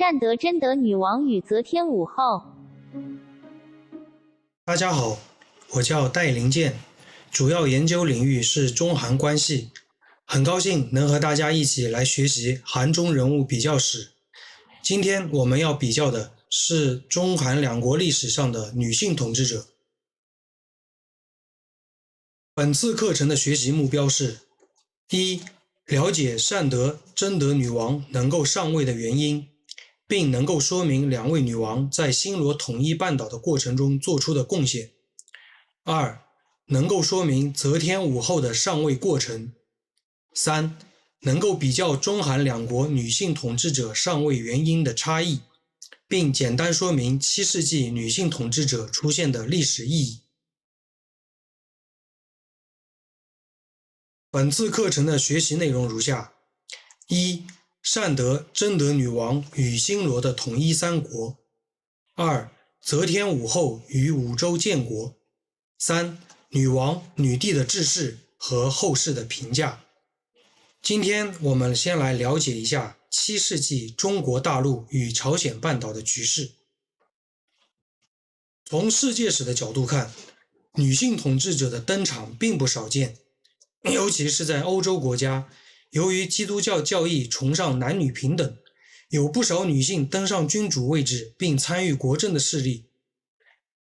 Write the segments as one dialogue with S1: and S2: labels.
S1: 善德真德女王与则天武后。
S2: 大家好，我叫戴灵健，主要研究领域是中韩关系，很高兴能和大家一起来学习韩中人物比较史。今天我们要比较的是中韩两国历史上的女性统治者。本次课程的学习目标是：一、了解善德贞德女王能够上位的原因，并能够说明两位女王在新罗统一半岛的过程中做出的贡献；二、能够说明则天武后的上位过程；三、能够比较中韩两国女性统治者上位原因的差异，并简单说明七世纪女性统治者出现的历史意义。本次课程的学习内容如下：一、善德贞德女王与新罗的统一三国；二、则天武后与五周建国；三、女王、女帝的治世和后世的评价。今天我们先来了解一下七世纪中国大陆与朝鲜半岛的局势。从世界史的角度看，女性统治者的登场并不少见。尤其是在欧洲国家，由于基督教教义崇尚男女平等，有不少女性登上君主位置并参与国政的势力。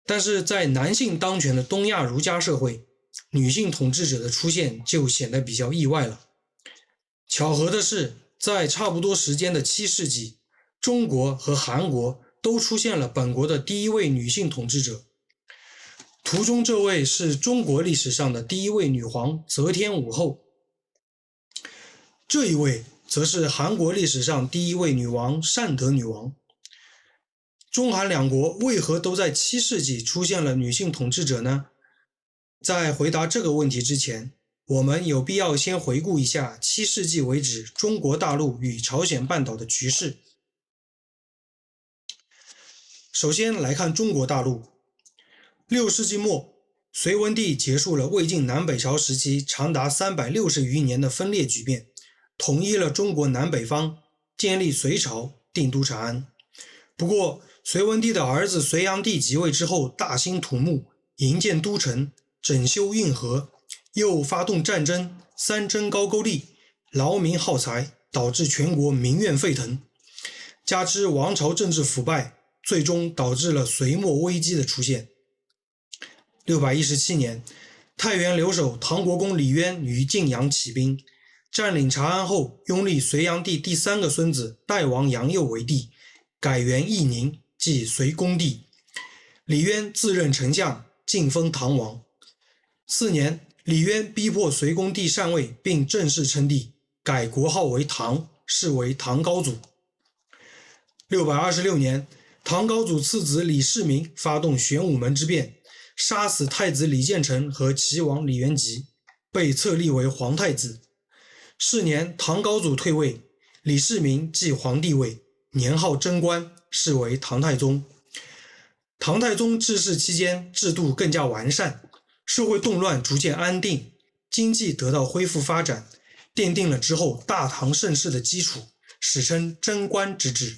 S2: 但是在男性当权的东亚儒家社会，女性统治者的出现就显得比较意外了。巧合的是，在差不多时间的七世纪，中国和韩国都出现了本国的第一位女性统治者。图中这位是中国历史上的第一位女皇则天武后，这一位则是韩国历史上第一位女王善德女王。中韩两国为何都在七世纪出现了女性统治者呢？在回答这个问题之前，我们有必要先回顾一下七世纪为止中国大陆与朝鲜半岛的局势。首先来看中国大陆。六世纪末，隋文帝结束了魏晋南北朝时期长达三百六十余年的分裂局面，统一了中国南北方，建立隋朝，定都长安。不过，隋文帝的儿子隋炀帝即位之后，大兴土木，营建都城，整修运河，又发动战争，三征高句丽，劳民耗财，导致全国民怨沸腾。加之王朝政治腐败，最终导致了隋末危机的出现。六百一十七年，太原留守唐国公李渊于晋阳起兵，占领长安后，拥立隋炀帝第三个孙子代王杨佑为帝，改元义宁，即隋恭帝。李渊自任丞相，晋封唐王。次年，李渊逼迫隋恭帝禅位，并正式称帝，改国号为唐，是为唐高祖。六百二十六年，唐高祖次子李世民发动玄武门之变。杀死太子李建成和齐王李元吉，被册立为皇太子。是年，唐高祖退位，李世民继皇帝位，年号贞观，是为唐太宗。唐太宗治世期间，制度更加完善，社会动乱逐渐安定，经济得到恢复发展，奠定了之后大唐盛世的基础，史称贞观之治。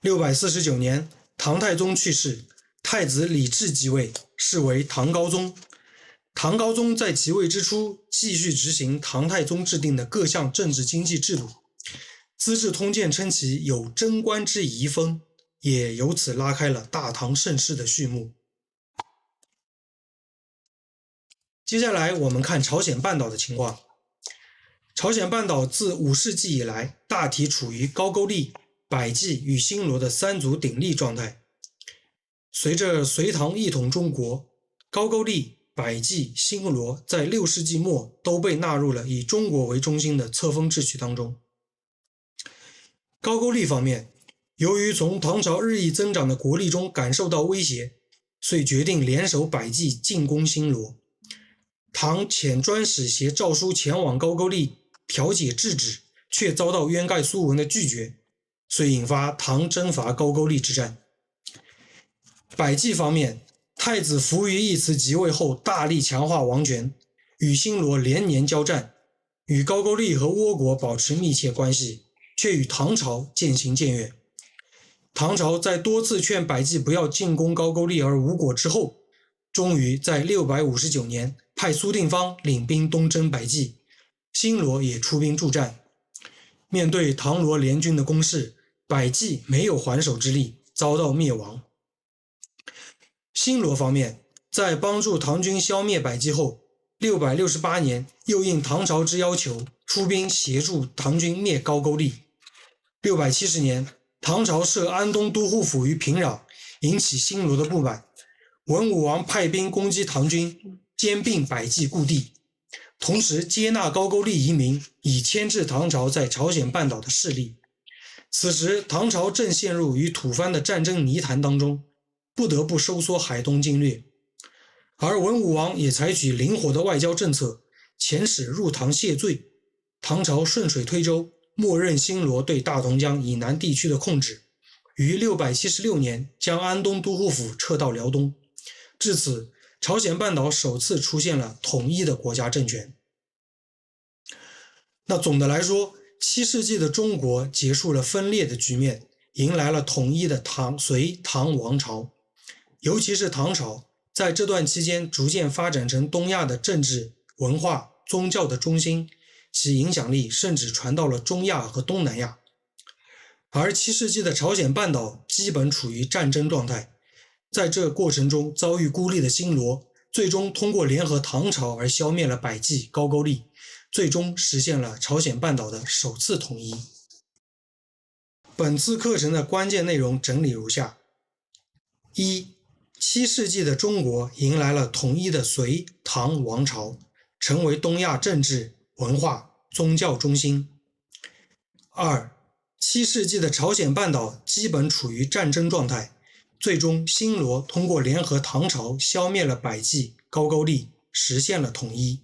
S2: 六百四十九年，唐太宗去世。太子李治即位，是为唐高宗。唐高宗在即位之初，继续执行唐太宗制定的各项政治经济制度，《资治通鉴》称其有贞观之遗风，也由此拉开了大唐盛世的序幕。接下来我们看朝鲜半岛的情况。朝鲜半岛自五世纪以来，大体处于高句丽、百济与新罗的三足鼎立状态。随着隋唐一统中国，高句丽、百济、新罗在六世纪末都被纳入了以中国为中心的册封秩序当中。高句丽方面，由于从唐朝日益增长的国力中感受到威胁，遂决定联手百济进攻新罗。唐遣专使携诏书前往高句丽调解制止，却遭到渊盖苏文的拒绝，遂引发唐征伐高句丽之战。百济方面，太子扶余义慈即位后，大力强化王权，与新罗连年交战，与高句丽和倭国保持密切关系，却与唐朝渐行渐远。唐朝在多次劝百济不要进攻高句丽而无果之后，终于在六百五十九年派苏定方领兵东征百济，新罗也出兵助战。面对唐罗联军的攻势，百济没有还手之力，遭到灭亡。新罗方面在帮助唐军消灭百济后，六百六十八年又应唐朝之要求出兵协助唐军灭高句丽。六百七十年。唐朝设安东都护府于平壤，引起新罗的不满。文武王派兵攻击唐军，兼并百济故地，同时接纳高句丽移民，以牵制唐朝在朝鲜半岛的势力。此时，唐朝正陷入与吐蕃的战争泥潭当中，不得不收缩海东经略。而文武王也采取灵活的外交政策，遣使入唐谢罪。唐朝顺水推舟。默认新罗对大同江以南地区的控制，于六百七十六年将安东都护府撤到辽东。至此，朝鲜半岛首次出现了统一的国家政权。那总的来说，七世纪的中国结束了分裂的局面，迎来了统一的唐隋唐王朝。尤其是唐朝，在这段期间逐渐发展成东亚的政治、文化、宗教的中心。其影响力甚至传到了中亚和东南亚，而七世纪的朝鲜半岛基本处于战争状态。在这过程中遭遇孤立的新罗，最终通过联合唐朝而消灭了百济、高句丽，最终实现了朝鲜半岛的首次统一。本次课程的关键内容整理如下：一、七世纪的中国迎来了统一的隋唐王朝，成为东亚政治。文化宗教中心。二七世纪的朝鲜半岛基本处于战争状态，最终新罗通过联合唐朝消灭了百济、高句丽，实现了统一。